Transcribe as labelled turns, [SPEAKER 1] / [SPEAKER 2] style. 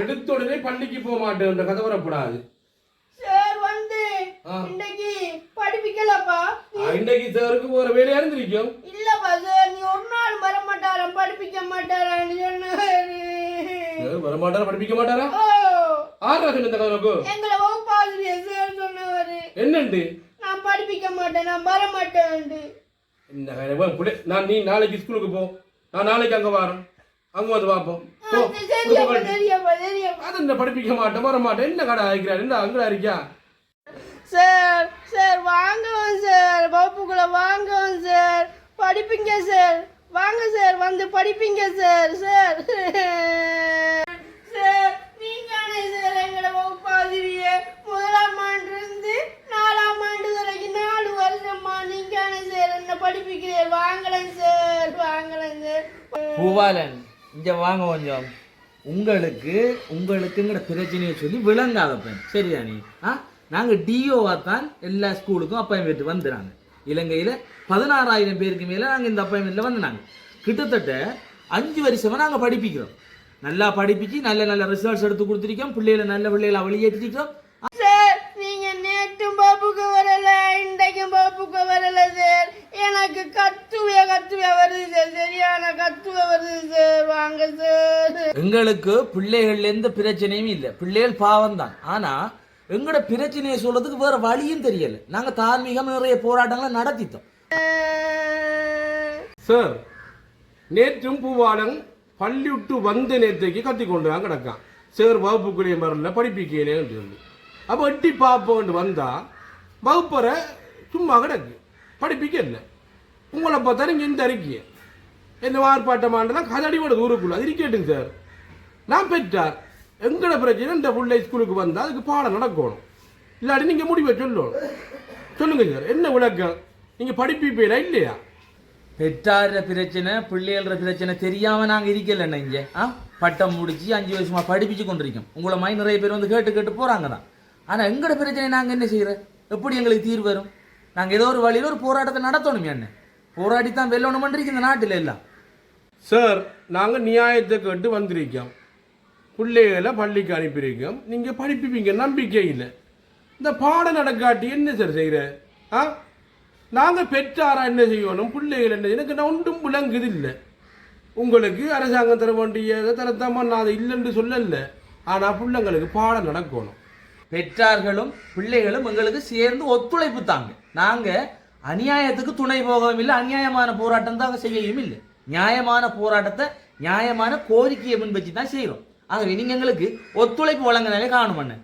[SPEAKER 1] எடுத்த உடனே பள்ளிக்கு போக மாட்டேன் கதை வரக்கூடாது.
[SPEAKER 2] சார் வந்து. இன்னைக்கு படிப்பிக்கலப்பா.
[SPEAKER 1] இன்னைக்கு சாருக்கு போற வேலையா இருந்திருக்கும்?
[SPEAKER 2] இல்லப்பா சார் நீ ஒரு நாள் வர மாட்டாராம் படிப்பிக்க மாட்டாரான்னு சொன்னாரு.
[SPEAKER 1] வர மாட்டாரா படிப்பிக்க மாட்டாரா? ஆறா இந்த கதை
[SPEAKER 2] எங்களை வகுப்பாசிரியர் சார் சொன்னவரு
[SPEAKER 1] என்னண்டு?
[SPEAKER 2] நான் படிப்பிக்க மாட்டேன் நான் வர
[SPEAKER 1] புள்ளை. நான் நீ நாளைக்கு ஸ்கூலுக்கு போ. நான் நாளைக்கு அங்க வரேன். அங்க வந்து பார்ப்போம் அது என்ன படிப்பிக்க மாட்டேன் வர மாட்டேன் என்ன கடை ஆகிக்கிறாரு என்ன அங்கே இருக்கியா
[SPEAKER 2] சார் சார் வாங்கவும் சார் வகுப்புக்குள்ள வாங்கவும் சார் படிப்பீங்க சார் வாங்க சார் வந்து படிப்பீங்க சார் சார் சார் நீங்கானே சார் எங்களோட வகுப்பாசிரியர் முதலாம் ஆண்டு இருந்து நாலாம் ஆண்டு வரைக்கும் நாலு வருஷமா நீங்கானே சார் என்ன படிப்பிக்கிறீர் வாங்கலேன் சார் வாங்கலேன் சார்
[SPEAKER 3] பூவாலன் இங்கே வாங்க கொஞ்சம். உங்களுக்கு உங்களுக்குங்கிற பிரச்சனையை சொல்லி விளங்காத பெண். சரிதானே ஆ? நாங்கள் டிஓவாக தான் எல்லா ஸ்கூலுக்கும் அப்பாயின்மெண்ட் வந்துடுறாங்க இலங்கையில் பதினாறாயிரம் பேருக்கு மேலே நாங்கள் இந்த அப்பாயின்மெண்ட்டில் வந்துனாங்க. கிட்டத்தட்ட அஞ்சு வருஷமாக நாங்கள் படிப்பிக்கிறோம். நல்லா படிப்பிச்சு நல்ல நல்ல ரிசல்ட்ஸ் எடுத்து கொடுத்துருக்கோம். பிள்ளைகளை நல்ல பிள்ளைகளை வெளியேற்றிருக்கோம்
[SPEAKER 2] சார் வாங்க சார்
[SPEAKER 3] எங்களுக்கு பிள்ளைகள்ல எந்த பிரச்சனையும் இல்லை. பிள்ளைகள் பாவம் தான் ஆனா எங்களோட பிரச்சனையை சொல்றதுக்கு வேற வழியும் தெரியல. நாங்க தார்மீகம் நிறைய போராட்டங்களை நடத்திட்டோம்.
[SPEAKER 1] சார் நேற்றும் பூவாளன் பள்ளி விட்டு வந்த நேற்றைக்கு கத்தி கொண்டு தான் கிடக்கான். சார் வகுப்புக்குள்ளே வரல படிப்பிக்கலேன்னு சொல்லி அப்போ எட்டி பார்ப்போன்னு வந்தா வகுப்பறை சும்மா கிடக்கு. படிப்பிக்க இல்லை. உங்களை பார்த்தா நீங்கள் இந்த அறிக்கையை? என்ன ஆர்ப்பாட்டமானதான் கதடியோட ஊருக்குள்ள அது இருக்கட்டுங்க சார் நான் பெற்றார். எங்கட பிரச்சனை? இந்த பிள்ளை ஸ்கூலுக்கு வந்தால் அதுக்கு பாடம் நடக்கணும். இல்லாட்டி நீங்கள் முடிவை சொல்லணும். சொல்லுங்க சார் என்ன விளக்கம்? நீங்கள் படிப்பீப்பீங்களா இல்லையா?
[SPEAKER 3] பெற்றார பிரச்சனை பிள்ளைகள பிரச்சனை தெரியாமல் நாங்கள் இருக்கல இங்கே? ஆ? பட்டம் முடிச்சு அஞ்சு வருஷமாக படிப்பிச்சு கொண்டிருக்கோம். உங்களை மாதிரி நிறைய பேர் வந்து கேட்டு கேட்டு போகிறாங்க தான் ஆனால் எங்களோட பிரச்சனை நாங்கள் என்ன செய்கிறோம் எப்படி எங்களுக்கு தீர்வு வரும்? நாங்கள் ஏதோ ஒரு வழியில் ஒரு போராட்டத்தை நடத்தணும் என்ன? போராடி தான் வெல்லணும் பண்றீங்க இந்த நாட்டில் எல்லாம்.
[SPEAKER 1] சார் நாங்கள் நியாயத்தை கேட்டு வந்திருக்கோம். பிள்ளைகளை பள்ளிக்கு அனுப்பியிருக்கோம். நீங்கள் படிப்பிப்பீங்க நம்பிக்கை இல்லை. இந்த பாடம் நடக்காட்டி என்ன சார் செய்கிற ஆ? நாங்கள் பெற்றாரா என்ன செய்யணும்? பிள்ளைகள் என்ன? செய்யணும்? எனக்கு நான் ஒன்றும் விளங்குது இல்லை. உங்களுக்கு அரசாங்கம் தர வேண்டிய தரத்தாம நான் அதை இல்லைன்னு சொல்லல. ஆனால் பிள்ளைங்களுக்கு பாடம் நடக்கணும்.
[SPEAKER 3] பெற்றார்களும் பிள்ளைகளும் எங்களுக்கு சேர்ந்து ஒத்துழைப்பு தாங்க. நாங்கள் அநியாயத்துக்கு துணை போகவும் இல்லை அநியாயமான போராட்டம் தான் செய்யவும் இல்லை. நியாயமான போராட்டத்தை நியாயமான கோரிக்கையை முன்வச்சு தான் செய்கிறோம் ஆகவே நீங்கள் எங்களுக்கு ஒத்துழைப்பு வழங்கினாலே காணும் அண்ணன்.